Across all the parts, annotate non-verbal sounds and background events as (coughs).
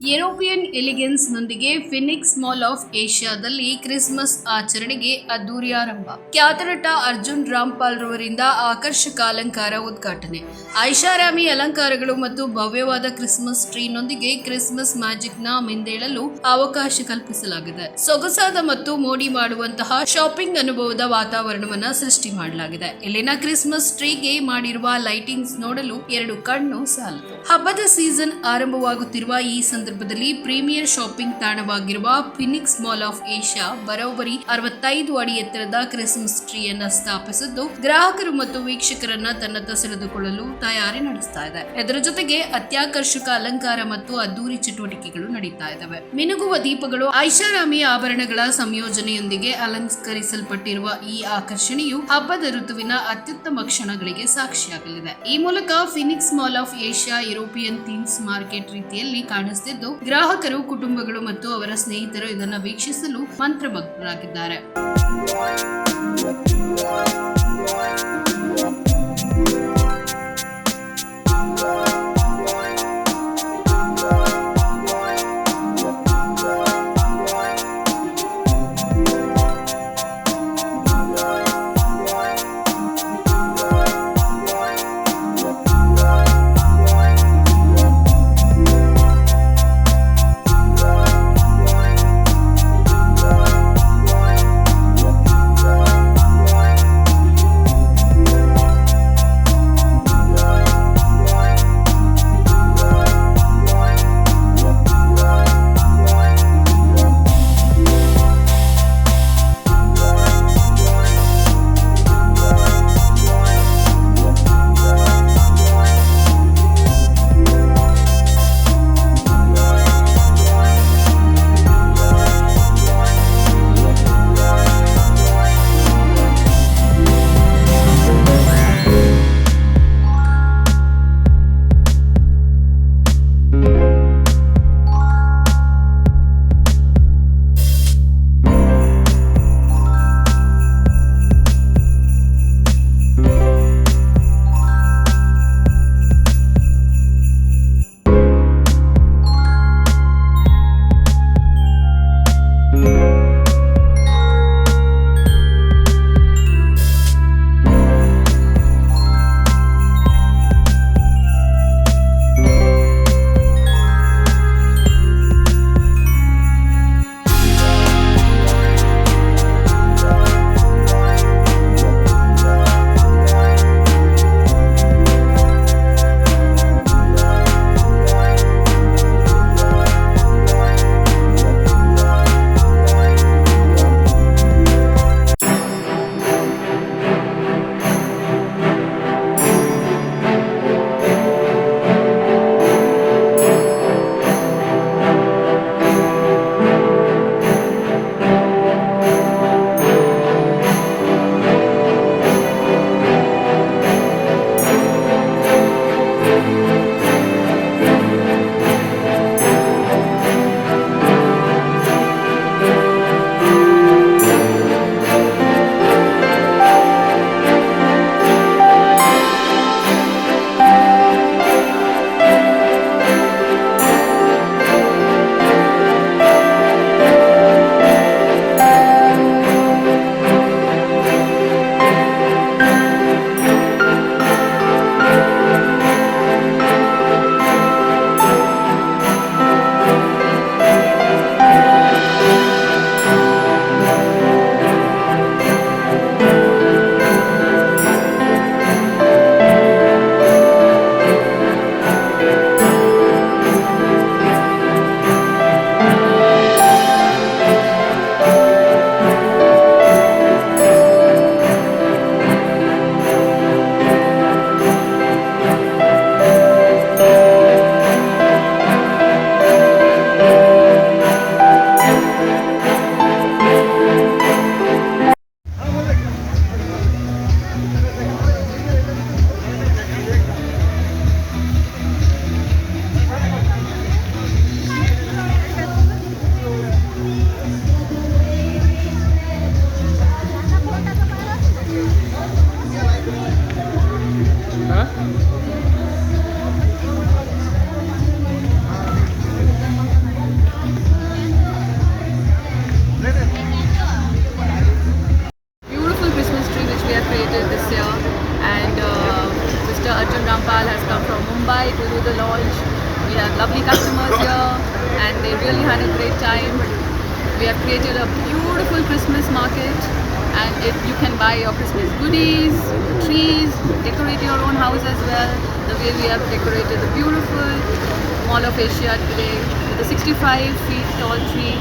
European elegance ನೊಂದಿಗೆ Phoenix Mall of ಏಷ್ಯಾದಲ್ಲಿ Christmas ಆಚರಣೆಗೆ ಅದ್ದೂರಿ ಆರಂಭ ಖ್ಯಾತ ನಟ ಅರ್ಜುನ್ ರಾಮ್ಪಾಲ್ ರವರಿಂದ ಆಕರ್ಷಕ ಅಲಂಕಾರ ಉದ್ಘಾಟನೆ. ಐಷಾರಾಮಿ ಅಲಂಕಾರಗಳು ಮತ್ತು ಭವ್ಯವಾದ ಕ್ರಿಸ್ಮಸ್ ಟ್ರೀನೊಂದಿಗೆ ಕ್ರಿಸ್ಮಸ್ ಮ್ಯಾಜಿಕ್ನ ಮಿಂದೇಳಲು ಅವಕಾಶ ಕಲ್ಪಿಸಲಾಗಿದೆ. ಸೊಗಸಾದ ಮತ್ತು ಮೋಡಿ ಮಾಡುವಂತಹ ಶಾಪಿಂಗ್ ಅನುಭವದ ವಾತಾವರಣವನ್ನ ಸೃಷ್ಟಿ ಮಾಡಲಾಗಿದೆ. ಇಲ್ಲಿನ ಕ್ರಿಸ್ಮಸ್ ಟ್ರೀಗೆ ಮಾಡಿರುವ ಲೈಟಿಂಗ್ಸ್ ನೋಡಲು ಎರಡು ಕಣ್ಣು ಸಾಲದು. ಹಬ್ಬದ ಸೀಸನ್ ಆರಂಭವಾಗುತ್ತಿರುವ ಈ ಸಂದರ್ಭದಲ್ಲಿ ಪ್ರೀಮಿಯರ್ ಶಾಪಿಂಗ್ ತಾಣವಾಗಿರುವ ಫಿನಿಕ್ಸ್ ಮಾಲ್ ಆಫ್ ಏಷ್ಯಾ ಬರೋಬರಿ ಅರವತ್ತೈದು ಅಡಿ ಎತ್ತರದ ಕ್ರಿಸ್ಮಸ್ ಟ್ರೀಯನ್ನ ಸ್ಥಾಪಿಸಿದ್ದು, ಗ್ರಾಹಕರು ಮತ್ತು ವೀಕ್ಷಕರನ್ನ ತನ್ನತ್ತ ಸೆಳೆದುಕೊಳ್ಳಲು ತಯಾರಿ ನಡೆಸ್ತಾ ಇದೆ. ಇದರ ಜೊತೆಗೆ ಅತ್ಯಾಕರ್ಷಕ ಅಲಂಕಾರ ಮತ್ತು ಅದ್ದೂರಿ ಚಟುವಟಿಕೆಗಳು ನಡೀತಾ ಇದ್ದಾವೆ. ಮಿನುಗುವ ದೀಪಗಳು ಐಷಾರಾಮಿ ಆಭರಣಗಳ ಸಂಯೋಜನೆಯೊಂದಿಗೆ ಅಲಂಕರಿಸಲ್ಪಟ್ಟಿರುವ ಈ ಆಕರ್ಷಣೆಯು ಹಬ್ಬದ ಋತುವಿನ ಅತ್ಯುತ್ತಮ ಕ್ಷಣಗಳಿಗೆ ಸಾಕ್ಷಿಯಾಗಲಿದೆ. ಈ ಮೂಲಕ Phoenix Mall of Asia European themes market ರೀತಿಯಲ್ಲಿ ಗ್ರಾಹಕರು ಕುಟುಂಬಗಳು ಮತ್ತು ಅವರ ಸ್ನೇಹಿತರು ಇದನ್ನು ವೀಕ್ಷಿಸಲು ಮಂತ್ರಮಗ್ನರಾಗಿದ್ದಾರೆ. By to do the launch. We have lovely customers (coughs) here and they really had a great time. We have created a beautiful Christmas market and it, you can buy your Christmas goodies, trees, decorate your own house as well. The way we have decorated the beautiful Mall of Asia today with a 65 feet tall tree.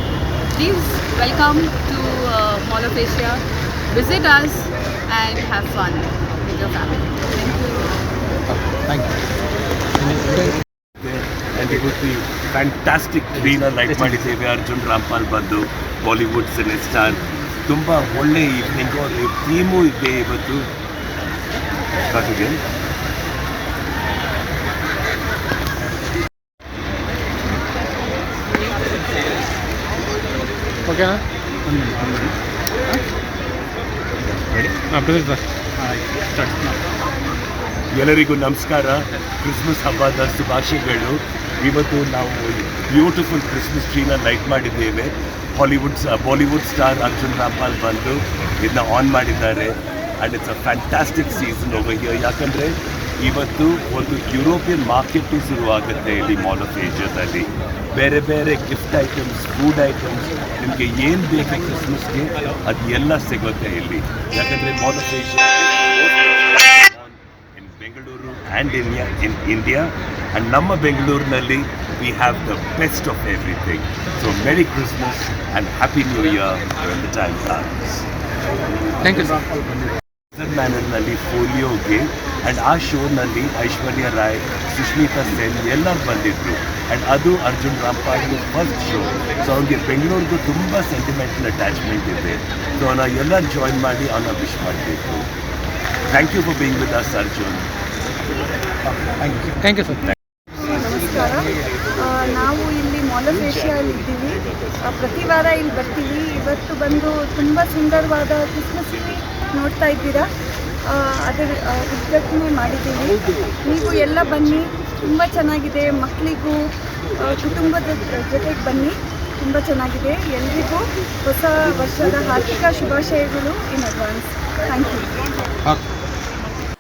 Please welcome to uh, Mall of Asia. Visit us and have fun with your family. Thank you. Thank you. And ಇವತ್ತು fantastic ಟ್ರೀನ like ಮಾಡಿದ್ದೇವೆ ಅರ್ಜುನ್ ರಾಮ್ಪಾಲ್ ಬಂದು Bollywood cine star ತುಂಬ ಒಳ್ಳೆ evening theme ಇದೆ ಇವತ್ತು. ಕಾಟಿಗೆ ಓಕೆನಾ ಹಾಂ ಸ್ಟಾರ್ಟ್ ಎಲ್ಲರಿಗೂ ನಮಸ್ಕಾರ. ಕ್ರಿಸ್ಮಸ್ ಹಬ್ಬದ ಶುಭಾಶಯಗಳು. ಇವತ್ತು ನಾವು ಬ್ಯೂಟಿಫುಲ್ ಕ್ರಿಸ್ಮಸ್ ಟ್ರೀನ ಲೈಟ್ ಮಾಡಿದ್ದೇವೆ. Hollywood Bollywood star Arjun Rampal ಬಂದು ಇದನ್ನ ಆನ್ ಮಾಡಿದ್ದಾರೆ. And it's a fantastic season over here ಯಾಕಂದರೆ ಇವತ್ತು ಒಂದು ಯುರೋಪಿಯನ್ ಮಾರ್ಕೆಟು ಶುರುವಾಗುತ್ತೆ ಇಲ್ಲಿ ಮಾಲ್ ಆಫ್ ಏಷ್ಯಾದಲ್ಲಿ ಬೇರೆ ಬೇರೆ ಗಿಫ್ಟ್ ಐಟಮ್ಸ್ ಫುಡ್ ಐಟಮ್ಸ್ ನಿಮಗೆ ಏನು ಬೇಕು ಕ್ರಿಸ್ಮಸ್ಗೆ ಅದು ಎಲ್ಲ ಸಿಗುತ್ತೆ ಇಲ್ಲಿ. ಯಾಕಂದರೆ Mall of Asia and India, in India. And ನಮ್ಮ ಬೆಂಗಳೂರಿನಲ್ಲಿ we have the best of everything. So Merry Christmas and Happy New Year when the time comes. Thank you sir ಮ್ಯಾನರ್ನಲ್ಲಿ ಫೋಲಿಯೋಗೆ and ಆ ಶೋನಲ್ಲಿ ಐಶ್ವರ್ಯ ರಾಯ್ ಸುಷ್ಮಿತಾ ಸೇನ್ ಎಲ್ಲರೂ ಬಂದಿದ್ರು ಆ್ಯಂಡ್ ಅದು Arjun Rampal first show so ಅವ್ನಿಗೆ ಬೆಂಗಳೂರಿಗೂ ತುಂಬ sentimental attachment ಇದೆ ಸೊ ಅವನ್ನ ಎಲ್ಲರೂ ಜಾಯಿನ್ ಮಾಡಿ ಅವನ್ನ ವಿಶ್ ಮಾಡಬೇಕು thank you for being with us Arjun Thank you sir ನಮಸ್ಕಾರ. ನಾವು ಇಲ್ಲಿ ಮಾಲ್ ಆಫ್ ಏಷ್ಯಲ್ಲಿ ಇದ್ದೀವಿ ಪ್ರತಿ ವಾರ ಇಲ್ಲಿ ಬರ್ತೀವಿ. ಇವತ್ತು ಬಂದು ತುಂಬ ಸುಂದರವಾದ ಕ್ರಿಸ್ಮಸ್ ನೋಡ್ತಾ ಇದ್ದೀರಾ? ಅದರ ಉದ್ಘಾಟನೆ ಮಾಡಿದ್ದೀವಿ. ನೀವು ಎಲ್ಲ ಬನ್ನಿ. ತುಂಬ ಚೆನ್ನಾಗಿದೆ. ಮಕ್ಕಳಿಗೂ ಕುಟುಂಬದ ಜೊತೆಗೆ ಬನ್ನಿ. ತುಂಬ ಚೆನ್ನಾಗಿದೆ. ಎಲ್ರಿಗೂ ಹೊಸ ವರ್ಷದ ಹಾರ್ದಿಕ ಶುಭಾಶಯಗಳು ಇನ್ ಅಡ್ವಾನ್ಸ್ ಥ್ಯಾಂಕ್ ಯು